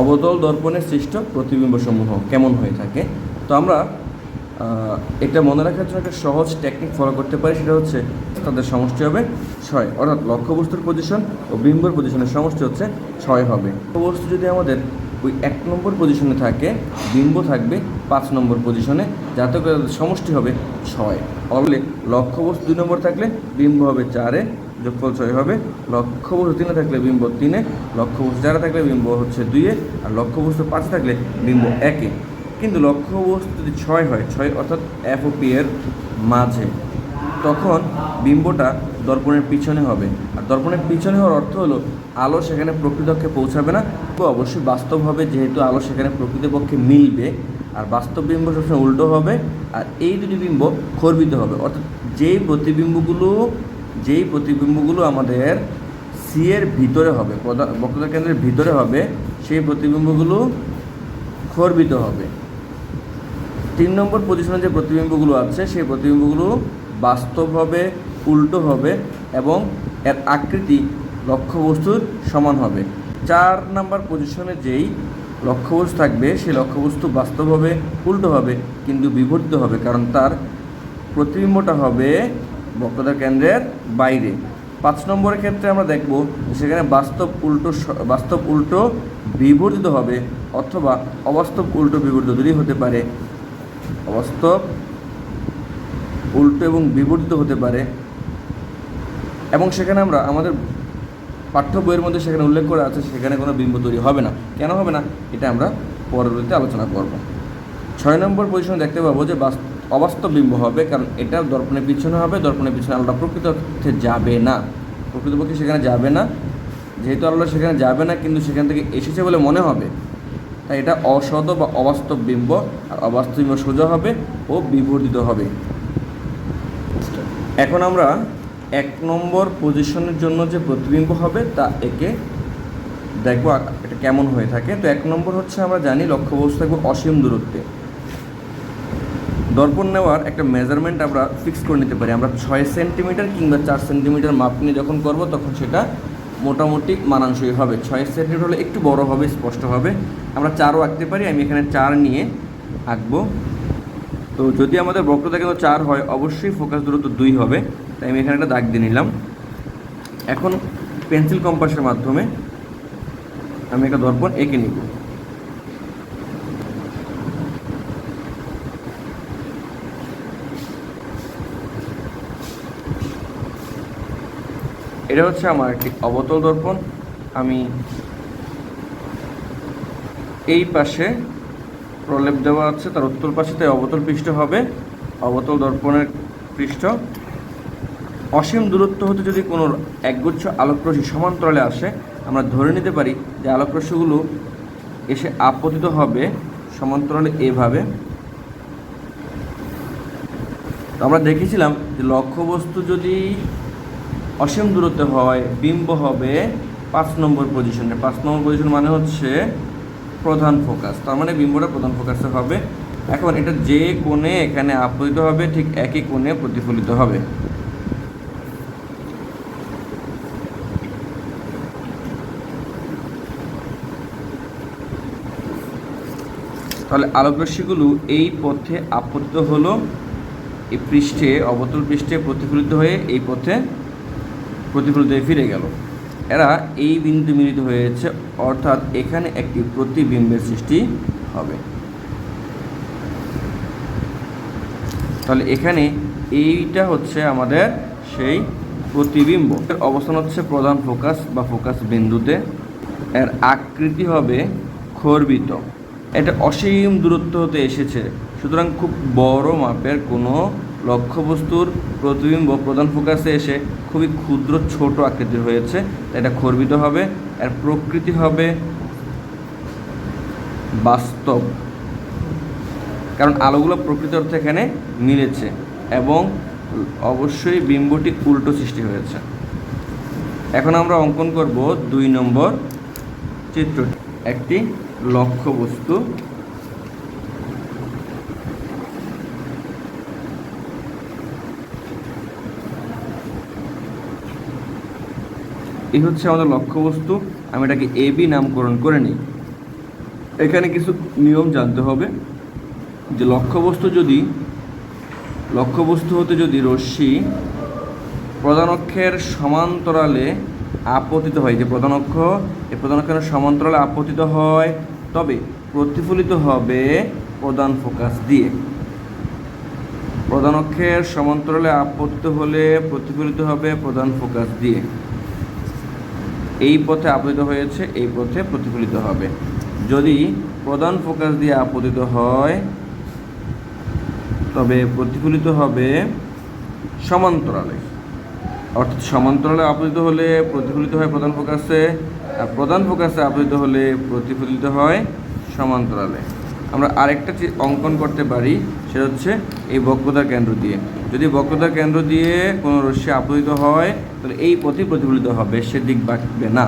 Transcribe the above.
অবতল দর্পণের সৃষ্ট প্রতিবিম্বসমূহ কেমন হয়ে থাকে? তো আমরা এটা মনে রাখার জন্য একটা সহজ টেকনিক ফলো করতে পারি, সেটা হচ্ছে তাদের সমষ্টি হবে ছয়। অর্থাৎ লক্ষ্যবস্তুর পজিশন ও বিম্বর পজিশনের সমষ্টি হচ্ছে ছয় হবে। বস্তু যদি আমাদের ওই এক নম্বর পজিশনে থাকে, বিম্ব থাকবে পাঁচ নম্বর পজিশনে যাতে করে সমষ্টি হবে ছয়। অলরেডি লক্ষ্যবস্তু দুই নম্বর থাকলে বিম্ব হবে চারে যোগফল ছয় হবে। লক্ষ্যবস্তু তিনে থাকলে বিম্ব তিনে, লক্ষ্যবস্তু চারে থাকলে বিম্ব হচ্ছে দুইয়ে, আর লক্ষ্যবস্তু পাঁচে থাকলে বিম্ব একে। কিন্তু লক্ষ্যবস্তু যদি ছয় হয়, ছয় অর্থাৎ এফ ও পি এর মাঝে, তখন বিম্বটা দর্পণের পিছনে হবে। আর দর্পণের পিছনে হওয়ার অর্থ হলো আলো সেখানে প্রকৃতপক্ষে পৌঁছাবে না, তো অবশ্যই বাস্তব হবে যেহেতু আলো সেখানে প্রকৃতপক্ষে মিলবে, আর বাস্তব বিম্ব সবসময় উল্টো হবে, আর এই দুটি বিম্ব খর্বিত হবে। অর্থাৎ যেই প্রতিবিম্বগুলো যেই প্রতিবিম্বগুলো আমাদের সি এর ভিতরে হবে বক্রতা কেন্দ্রের ভিতরে হবে, সেই প্রতিবিম্বগুলো খর্বিত হবে। তিন নম্বর পজিশনে যে প্রতিবিম্বগুলো আছে, সেই প্রতিবিম্বগুলো বাস্তব হবে, উল্টো হবে এবং এর আকৃতি লক্ষ্যবস্তুর সমান হবে। চার নাম্বার পজিশনে যেই লক্ষ্যবস্তু থাকবে, সেই লক্ষ্যবস্তু বাস্তব হবে, উল্টো হবে, কিন্তু বিবর্তিত হবে, কারণ তার প্রতিবিম্বটা হবে বক্রতা কেন্দ্রের বাইরে। পাঁচ নম্বরের ক্ষেত্রে আমরা দেখব সেখানে বাস্তব উল্টো বাস্তব উল্টো বিবর্তিত হবে অথবা অবাস্তব উল্টো বিবর্তিত দুটি হতে পারে। অবাস্তব উল্টো এবং বিবর্তিত হতে পারে। এবং সেখানে আমরা আমাদের পাঠ্য বইয়ের মধ্যে সেখানে উল্লেখ করা আছে, সেখানে কোনো বিম্ব তৈরি হবে না। কেন হবে না? এটা আমরা পরবর্তীতে আলোচনা করব। ছয় নম্বর পজিশনে দেখতে পাবো যে বাস- অবাস্তব বিম্ব হবে, কারণ এটা দর্পণের পিছনে হবে, দর্পণের পিছনে আলোটা প্রকৃত অর্থে যাবে না। প্রকৃতপক্ষে সেখানে যাবে না। যেহেতু আলোটা সেখানে যাবে না, কিন্তু সেখান থেকে এসেছে বলে মনে হবে। তাই এটা অসদ বা অবাস্তব বিম্ব, আর অবাস্তব বিম্ব সোজা হবে ও বিবর্ধিত হবে। এখন আমরা এক নম্বর পজিশনের জন্য যে প্রতিবিম্ব হবে, তা একে দেখব এটা কেমন হয়ে থাকে। তো এক নম্বর হচ্ছে আমরা জানি লক্ষ্যবস্তু থাকবে অসীম দূরত্বে। দর্পণ নেওয়ার একটা মেজারমেন্ট আমরা ফিক্স করে নিতে পারি। আমরা ছয় সেন্টিমিটার কিংবা চার সেন্টিমিটার মাপ নিয়ে যখন করব, তখন সেটা মোটামুটি মানানসই হবে। ছয় সেন্টিমিটার হলে একটু বড় হবে, স্পষ্ট হবে। আমরা চারও আঁকতে পারি, আমি এখানে চার নিয়ে আঁকবো। তো যদি আমাদের বক্রতা কিন্তু চার হয়, অবশ্যই ফোকাস দূরত্ব দুই হবে। তাই আমি এখানে একটা দাগ দিয়ে নিলাম। এখন পেন্সিল কম্পাসের মাধ্যমে আমি একটা দর্পণ এঁকে নিব। এটা হচ্ছে আমার একটি অবতল দর্পণ। আমি এই পাশে প্রলেপ দেওয়া আছে, তার উত্তর পাশে তাই অবতল পৃষ্ঠ হবে। অবতল দর্পণের পৃষ্ঠ। অসীম দূরত্ব হতে যদি কোনো একগুচ্ছ আলোকরশ্মি সমান্তরালে আসে, আমরা ধরে নিতে পারি যে আলোকরশ্মিগুলো এসে আপতিত হবে সমান্তরালে এভাবে। আমরা দেখেছিলাম যে লক্ষ্যবস্তু যদি অসীম দূরত্বে হয় বিম্ব হবে পাঁচ নম্বর পজিশনে পাঁচ নম্বর পজিশন মানে হচ্ছে প্রধান ফোকাস তার মানে বিম্বটা প্রধান ফোকাসে হবে। এখন এটা যে কোণে এখানে আপতিত হবে, ঠিক একই কোণে প্রতিফলিত হবে। তাহলে আলোকরশ্মিগুলো এই পথে আপতিত হলো, এই পৃষ্ঠে, অবতল পৃষ্ঠে প্রতিফলিত হয়ে এই পথে প্রতিফলিত ফিরে গেল। এরা এই বিন্দু মিলিত হয়েছে, অর্থাৎ এখানে একটি প্রতিবিম্বের সৃষ্টি হবে। তাহলে এখানে এইটা হচ্ছে আমাদের সেই প্রতিবিম্ব। এর অবস্থান হচ্ছে প্রধান ফোকাস বা ফোকাস বিন্দুতে। এর আকৃতি হবে খর্বিত। এটা অসীম দূরত্ব হতে এসেছে। সুতরাং খুব বড় মাপের কোনো লক্ষ্যবস্তুর প্রতিবিম্ব প্রধান ফোকাসে এসে খুবই ক্ষুদ্র ছোট আকৃতির হয়েছে। এটা খর্বিত হবে, এর প্রকৃতি হবে বাস্তব। কারণ আলোগুলো প্রকৃত অর্থে এখানে মিলেছে এবং অবশ্যই বিম্বটি উল্টো সৃষ্টি হয়েছে। এখন আমরা অঙ্কন করব দুই নম্বর চিত্রটি। একটি লক্ষ্যবস্তু এই হচ্ছে আমাদের লক্ষ্যবস্তু। আমি এটাকে এ বি নামকরণ করে নিই। এখানে কিছু নিয়ম জানতে হবে। যে লক্ষ্যবস্তু যদি, লক্ষ্যবস্তু হতে যদি রশ্মি প্রধান অক্ষের সমান্তরালে আপতিত হয়, যে প্রধান অক্ষ এই প্রধান অক্ষের সমান্তরালে আপতিত হয়, তবে প্রতিফলিত হবে প্রধান ফোকাস দিয়ে। প্রধান অক্ষের সমান্তরালে আপতিত হলে প্রতিফলিত হবে প্রধান ফোকাস দিয়ে। এই পথে আপতিত হয়েছে, এই পথে প্রতিফলিত হবে। যদি প্রধান ফোকাস দিয়ে আপতিত হয়, তবে প্রতিফলিত হবে সমান্তরালে। অর্থাৎ সমান্তরালে আপতিত হলে প্রতিফলিত হয় প্রধান ফোকাসে, আর প্রধান ফোকাসে আপতিত হলে প্রতিফলিত হয় সমান্তরালে। আমরা আরেকটা অঙ্কন করতে পারি, সেটা হচ্ছে এই বক্রতার কেন্দ্র দিয়ে। যদি বক্রতার কেন্দ্র দিয়ে কোনো রশ্মি আপতিত হয়, তাহলে এই পথে প্রতিফলিত হবে সে দিক বাঁকবে না।